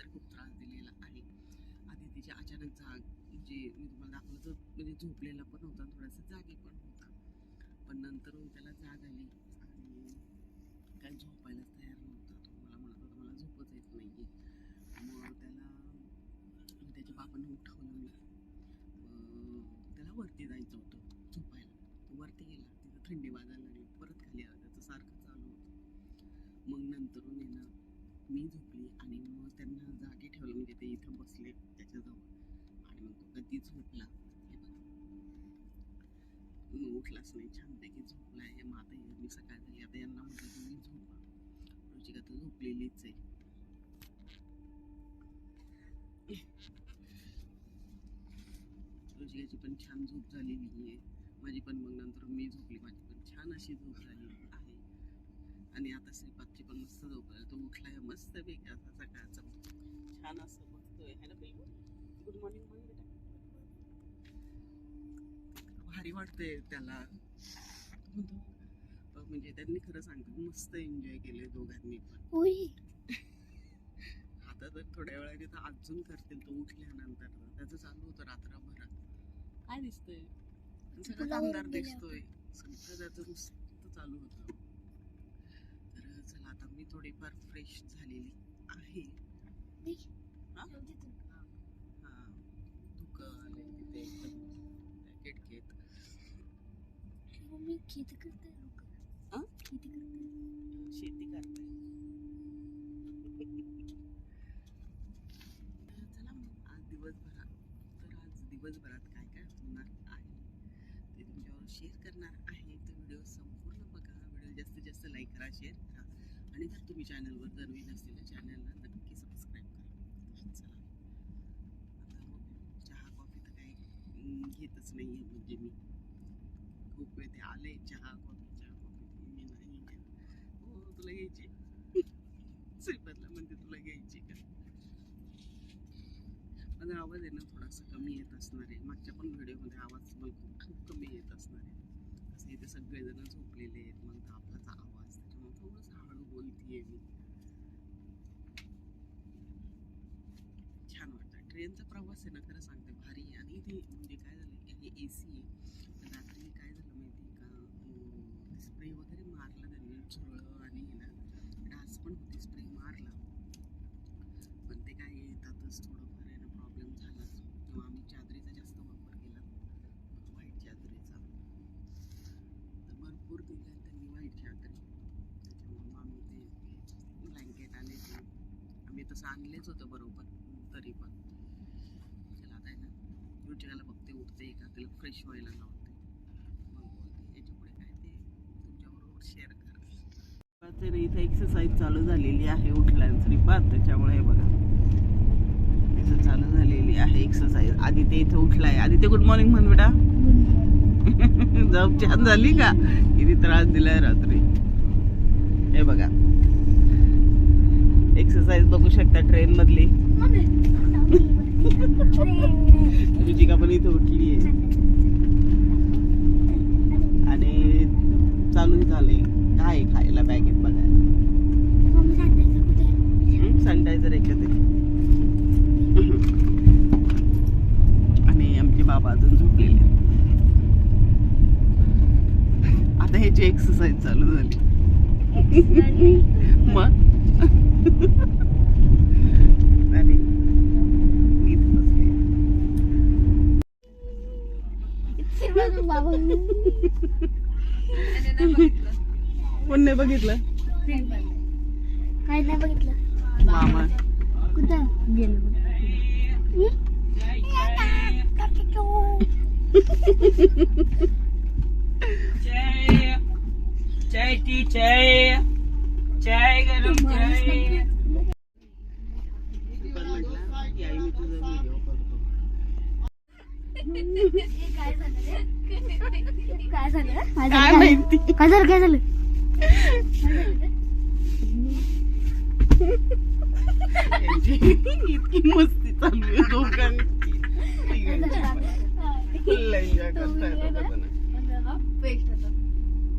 तर खूप त्रास दिलेला आहे. आदितीची अचानक जाग म्हणजे मी तुम्हाला दाखवलं तर म्हणजे झोपलेला पण होता थोडासा जागी पण होता. पण नंतर त्याला जाग आली आणि काय झोपायलाच तयार नव्हता. तो मला म्हणत होता मला झोपच येत नाही मग त्याला त्याच्या बाबांनी उठवलं मी. त्याला वरती जायचं होतं झोपायला. तो वरती गेला तिथं थंडी वाजायला लागली परत खाली आला. त्याचं सारखं चालू होतं. मग नंतरून ना मी झोपली आणि त्यांना जागी ठेवलं. म्हणजे ते इथं बसले त्याच्याजवळ. आणि मग तो कधी झोपला हे बघा. मग उठलाच नाही. छानपैकी झोपला आहे. मग आता मी सकाळ झाली आता यांना म्हटलं तुम्ही झोपा. रुचिका तर झोपलेलीच आहे. रुचिकाची पण छान झोप झालेली आहे. माझी पण मग नंतर मी झोपली. माझी पण छान अशी झोप झालेली आहे. आणि आता श्रीपादची पण मस्त झोप तो उठलाय मस्त पैकी असा सकाळचा. छान असं बघतोय. है पिल्लू गुड मॉर्निंग म्हण बेटा. भारी वाटतंय त्याला. म्हणजे त्यांनी खरं सांगतो मस्त एन्जॉय केले दोघांनी पण. आता तर थोड्या वेळाने तर अजून करतील. तो उठल्यानंतर त्याचं चालू होतं रात्रभरात काय दिसतंय? सगळं वर दिसतोय. सगळं त्याचं नुसतं चालू होतं. चला आता मी थोडीफार फ्रेश झालेली आहे. हा? हा. धुकं आलंय तिथे? एकदम किटकिट मम्मी खेती करते लोक? हा? खेती करते शेती करते चला मग आज दिवसभरात तर आज दिवसभरात काय काय होणार आहे ते तुमच्यावर शेअर करणार आहे. तर व्हिडिओ संपूर्ण बघा. व्हिडिओ जास्तीत जास्त लाईक करा शेअर करा. आणि जर तुम्ही चॅनलवर जर नवीन असलेल्या तर चॅनलला नक्की सबस्क्राईब करा. चला. आता चहा कॉफी तर काही घेतच नाही आहे म्हणजे मी. खूप वेळ ते आले चहा कॉफी चहा कॉफी मी नाही घेत हो तुला घ्यायची? श्रीपादला म्हणते तुला घ्यायची का? माझा आवाज आहे ना थोडासा कमी येत असणार आहे. मागच्या पण व्हिडिओमध्ये आवाज मला खूप खूप कमी येत असणार आहे. असं इथे सगळेजण झोपलेले आहेत. मग आपलाच आवाज त्याच्यामुळे थोडंसं बोलतीये मी. छान वाटतं. ट्रेनचा प्रवास आहे ना खरं सांगते भारी आहे. आणि इथे म्हणजे काय झालं हे ए सी आहे. रात्री काय झालं माहिती आहे का? स्प्रे वगैरे मारला त्यांनी झुरळं आणि ना. डास पण होती स्प्रे मारला. पण ते काय येतातच थोडं आहे ना प्रॉब्लेम झालाच किंवा आम्ही चादरीचा जास्त वापर केला व्हाईट चादरीचा तर भरपूर दिल्या त्यांनी व्हाईट चादरी त्याच्यामुळे मग आम्ही ते ब्लँकेट आणि ते आम्ही तसं आणलेच होतं बरोबर तरी पण. चला आता आहे ना रुचिकाला बघते उठते का त्याला फ्रेश व्हायला लावते. मग बोलते याच्यापुढे काय ते? तुमच्याबरोबर शेअर करा. इथे एक्सरसाइज चालू झालेली आहे उठला श्रीपाद त्याच्यामुळे हे बघा. इथं चालू झालेली आहे एक्सरसाइज आधी ते इथे उठलाय. आधी ते गुड मॉर्निंग म्हण बेटा झोप छान झाली का? किती त्रास दिलाय रात्री. हे बघा. एक्सरसाइज बघू शकता ट्रेन मधली. रुचिका पण इथे उठली आहे. आणि चालू झाले काय खायला बॅगेत बघायला? सॅनिटायझर आहे. आणि आमचे बाबा अजून झोपलेले. आता ह्याची एक्सरसाइज चालू झाली. मग? कोण नाही बघितलं काय नाही बघितलं मामा कुठं गेलो चाय चाय टी चाय चाय गरम करतो काय झालं? काय झालं? काय काय झालं? माहिती? काय झालं? काय झालं? यांची इतकी मस्ती चालू आहे दोघांची. करताय दोघंजण. पेस्ट होता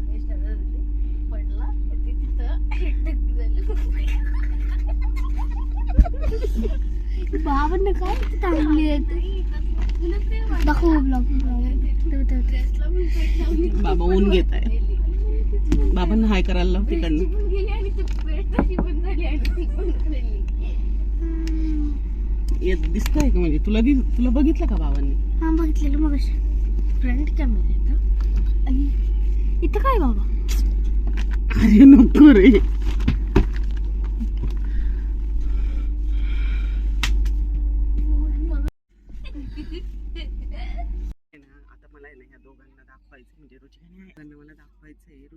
पेस्ट होता पडला ते तिथं बाबांना काय चांगली दाखव ब्लॉग बाबा ऊन घेत आहे बाबांना हाय करायला लाव तिकडनं. येत दिसतंय का म्हणजे? तुला दिस तुला बघितलं का बाबांनी? हा बघितलेलं मग फ्रंट कॅमेरा इथं काय बाबा? अरे नको रे आहे ना, आता मला आहे ना ह्या दोघांना दाखवायचं म्हणजे रुचिकाने आहे मला दाखवायचं आहे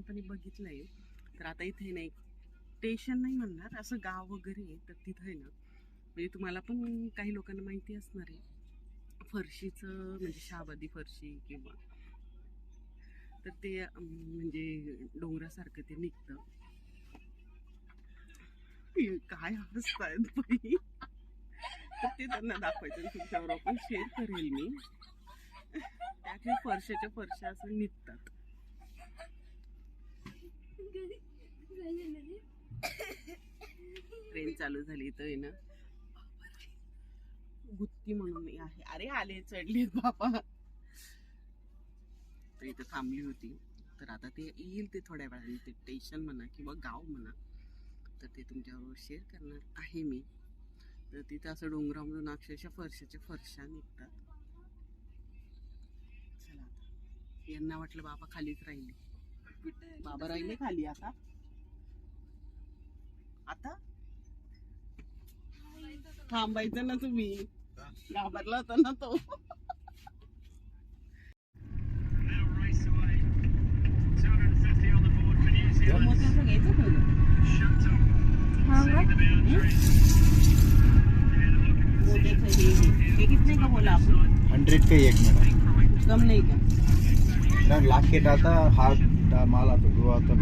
लहानपणी बघितलं आहे तर आता इथे नाही स्टेशन नाही म्हणणार असं गाव वगैरे आहे तर तिथं आहे ना. म्हणजे तुम्हाला पण काही लोकांना माहिती असणार आहे. फरशीचं म्हणजे शाबादी फरशी किंवा तर ते म्हणजे डोंगरासारखं ते निघतं. काय हसतायत बाई तर ते त्यांना दाखवायचं तुमच्यावर आपण शेअर करेल मी. त्याचे फरशाच्या फरशा असं निघतात ट्रेन चालू झाली आहे ना. गुत्ती म्हणून आहे. अरे आले चढले बाबा. तर इथं थांबली होती. तर आता ते येईल ते थोड्या वेळाने. ते स्टेशन म्हणा किंवा गाव म्हणा. तर ते तुमच्याबरोबर शेअर करणार आहे मी. तर तिथं असं डोंगरामधून अक्षरशः फरशाच्या फरशा निघतात. चला आता. यांना वाटलं बाबा खालीच राहिले. बाबा राहिले खाली आता. आता? थांबायचं ना तुम्ही. घाबरला होता ना तो. मोत्याचं घ्यायचं पहिलं मोत्याचं कितने का? बोला आपण हंड्रेड का एक मैडम कम नहीं का मैडम लाकेट आता हाथ माल आता आता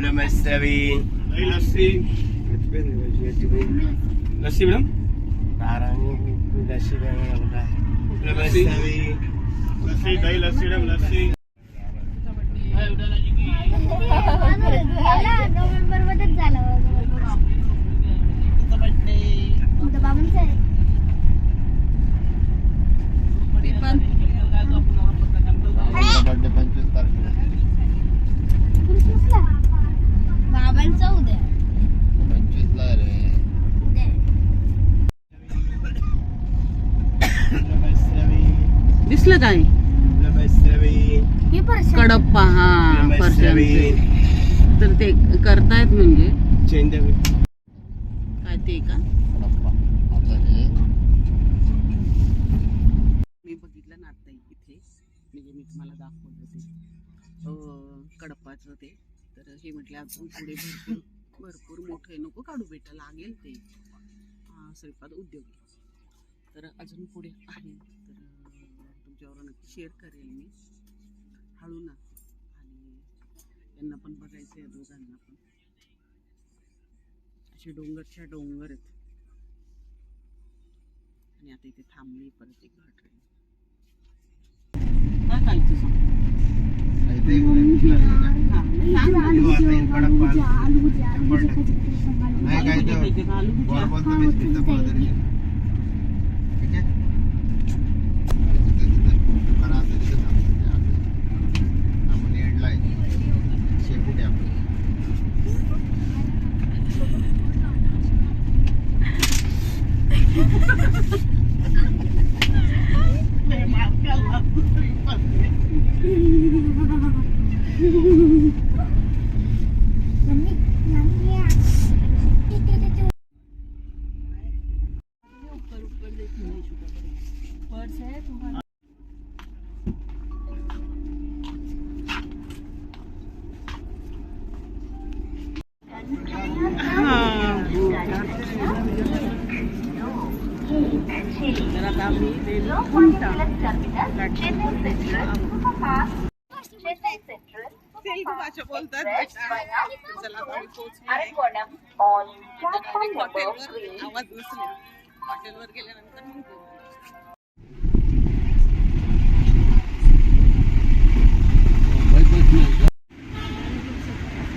फिर भी लस्सी. मैडम? लस्सी. लस्सी दही लस्सी मैडम लस्सी. नोव्हेंबर मध्येच झाला बाबांचा आहे बर्थडे पंचवीस तारखेला. पंचवीस ला रे दिसलं काय? हे कडप्पा हा फरशांचे तर ते करतायत म्हणजे? काय ते का? मी बघितलं ना आता इथे. म्हणजे मी तुम्हाला दाखवलं ते. कडप्पाचं ते. तर हे म्हटलं अजून पुढे भरपूर भरपूर मोठं आहे नको काढू बेटा लागेल ते. हा श्रीपाद उद्योग. तर अजून पुढे आहे. तर तुमच्यावर नक्की शेअर करेल मी. हळू ना. आणि त्यांना पण बघायचं आहे दोघांना पण. असे डोंगरच्या डोंगर आहेत. आणि आता इथे थांबली परत एक ट्रेन काय काय तू सांग? नाही काय Aragona, on platform number three. हॉटेलवर गेल्यानंतर मग बोलू.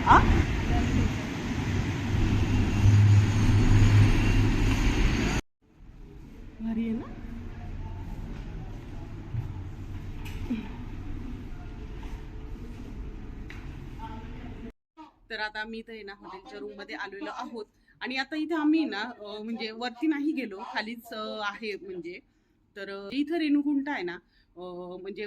आ? भारी आहे ना तर आता इथे आहे ना हॉटेलच्या रूममध्ये आलेलो आहोत आणि आता इथे आम्ही ना म्हणजे वरती नाही गेलो खालीच आहे म्हणजे. तर इथं रेणुकुंट आहे ना म्हणजे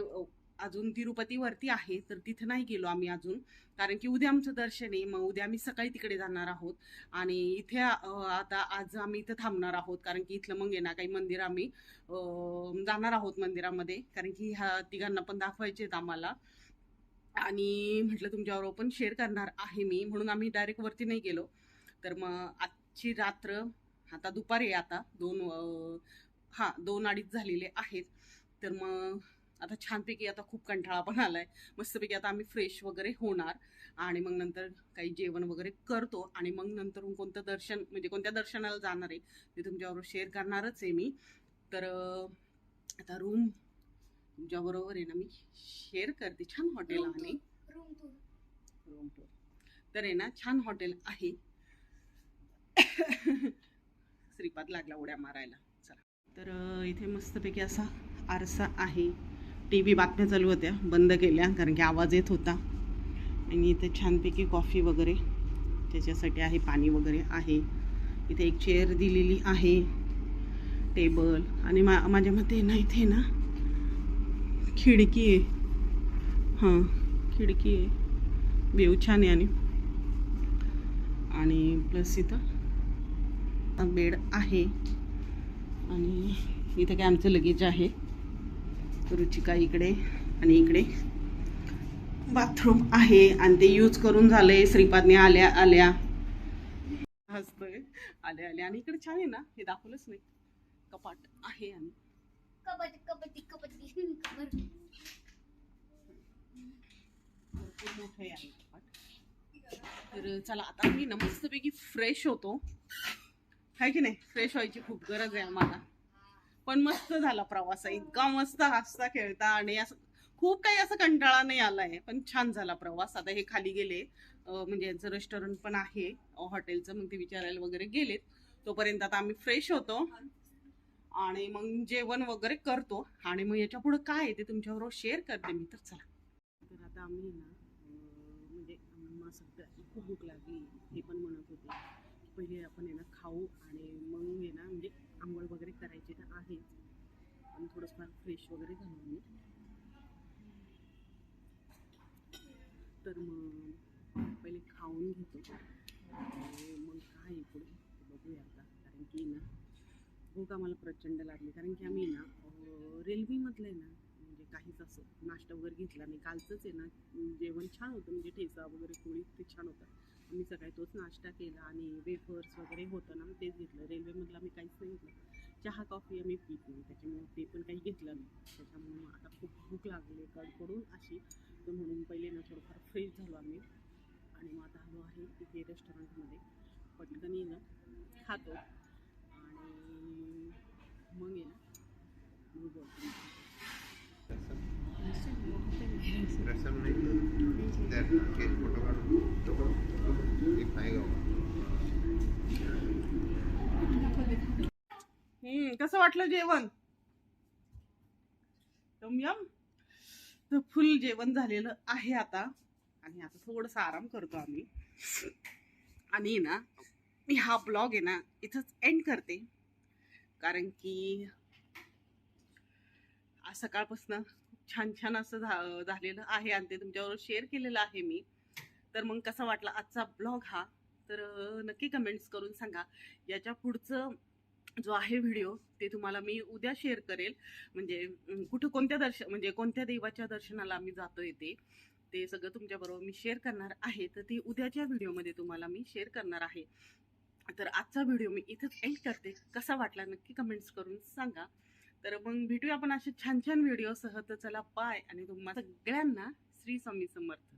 अजून तिरुपती वरती आहे तर तिथं नाही गेलो आम्ही अजून. कारण की उद्या आमचं दर्शन आहे मग उद्या आम्ही सकाळी तिकडे जाणार आहोत. आणि इथे आता आज आम्ही इथं थांबणार आहोत कारण की इथलं मग ना काही मंदिर आम्ही जाणार आहोत मंदिरामध्ये. कारण की ह्या तिघांना पण दाखवायचे आहेत आम्हाला. आणि म्हटलं तुमच्याबरोबर पण शेअर करणार आहे मी म्हणून आम्ही डायरेक्ट वरती नाही गेलो. तर मग आजची रात्र आता दुपारी आहे आता दोन हा दोन अडीच झालेले आहेत. तर मग आता छानपैकी आता खूप कंटाळा पण आलाय. मस्तपैकी आता आम्ही फ्रेश वगैरे होणार आणि मग नंतर काही जेवण वगैरे करतो आणि मग नंतर कोणतं दर्शन म्हणजे कोणत्या दर्शनाला जाणार आहे ते तुमच्याबरोबर शेअर करणारच आहे मी. तर आता रूम तुमच्याबरोबर आहे ना मी शेअर करते. छान हॉटेल आहे. रूम टूर तर आहे ना छान हॉटेल आहे. श्रीपाद लागला उड्या मारायला. चला. तर इथे मस्तपैकी असा आरसा आहे. टी व्ही बातम्या चालू होत्या बंद केल्या कारण की आवाज येत होता. आणि इथे छानपैकी कॉफी वगैरे त्याच्यासाठी आहे पाणी वगैरे आहे. इथे एक चेअर दिलेली आहे. टेबल आणि मा माझ्या मते ना इथे ना खिडकी आहे. हां खिडकी आहे. व्यू छान आहे आणि आणि प्लस इथं बेड आहे. आणि इथं काय आमचं लगेज आहे. रुचिका इकडे आणि इकडे बाथरूम आहे आणि ते यूज करून झालंय. श्रीपादने आल्या आल्या. हसतोय. आल्या आल्या. आणि इकडे छान आहे ना? हे दाखवलंच नाही. कपाट आहे आणि. मोठं आहे कपाट. तर चला आता मी ना मस्तपैकी फ्रेश होतो. आहे की नाही? फ्रेश व्हायची खूप गरज आहे आम्हाला. पण मस्त झाला प्रवास. आहे इतका मस्त हसता खेळता आणि असं खूप काही असं कंटाळा नाही आलाय पण छान झाला प्रवास. आता हे खाली गेले. म्हणजे यांचं रेस्टॉरंट पण आहे हॉटेलचं मग ते विचारायला वगैरे गेलेत. तोपर्यंत आता आम्ही फ्रेश होतो. आणि मग जेवण वगैरे करतो. आणि मग याच्यापुढे काय आहे ते तुमच्याबरोबर शेअर करते मी. तर चला. तर आता आम्ही ना म्हणजे खूप भूक लागली हे पण म्हणत होते. पहिले आपण आहे ना खाऊ आणि मग आहे ना म्हणजे आंघोळ वगैरे करायची तर आहेच पण थोडंफार फ्रेश वगैरे झालो मी. तर मग पहिले खाऊन घेतो. आणि मग काय पुढे? बघूया आता. कारण की ना हो भूक आम्हाला प्रचंड लागली. कारण की आम्ही ना रेल्वेमधलं आहे ना म्हणजे काहीच असं नाश्ता वगैरे घेतला नाही. कालचंच आहे ना जेवण छान होतं. म्हणजे ठेचा वगैरे पोळी ते छान होतं. आम्ही सकाळी तोच नाश्ता केला आणि वेफर्स वगैरे होतं ना मग तेच घेतलं. रेल्वेमधलं आम्ही काहीच नाही घेतलं. चहा कॉफी आम्ही पित नाही. त्याच्यामुळे ते पण काही घेतलं नाही. त्याच्यामुळे मग आता खूप भूक लागली कडकडून अशी. तर म्हणून पहिले ना थोडंफार फ्रेश झालो आम्ही. आणि मग आता आलो आहे इथे रेस्टॉरंटमध्ये पटकन ना. खातो. आणि मग ना. मग बोलतो रसम नाही त्या केक फोटो काढून एक नाही गाव हम्म कसं वाटलं जेवण? यम तर फुल जेवण झालेलं आहे आता. आणि आता थोडंसं आराम करतो आम्ही. आणि ना मी हा ब्लॉग आहे ना इथंच एंड करते. कारण की आज सकाळपासून छान छान असं झालेलं आहे आणि ते तुमच्याबरोबर शेअर केलेलं आहे मी. तर मग कसा वाटला आजचा ब्लॉग हा? तर नक्की कमेंट्स करून सांगा. याच्या पुढचं जो आहे व्हिडिओ ते तुम्हाला मी उद्या शेअर करेल. म्हणजे कुठं कोणत्या दर्शन म्हणजे कोणत्या देवाच्या दर्शनाला आम्ही जातोय ते ते सगळं तुमच्याबरोबर मी शेअर करणार आहे. तर ते उद्याच्या व्हिडिओमध्ये तुम्हाला मी शेअर करणार आहे. तर आजचा व्हिडिओ मी इथंच एंड करते. कसा वाटला नक्की कमेंट्स करून सांगा. तर मग भेटूया आपण असे छान छान व्हिडिओसह तर चला बाय आणि तुम्हाला सगळ्यांना श्री स्वामी समर्थ.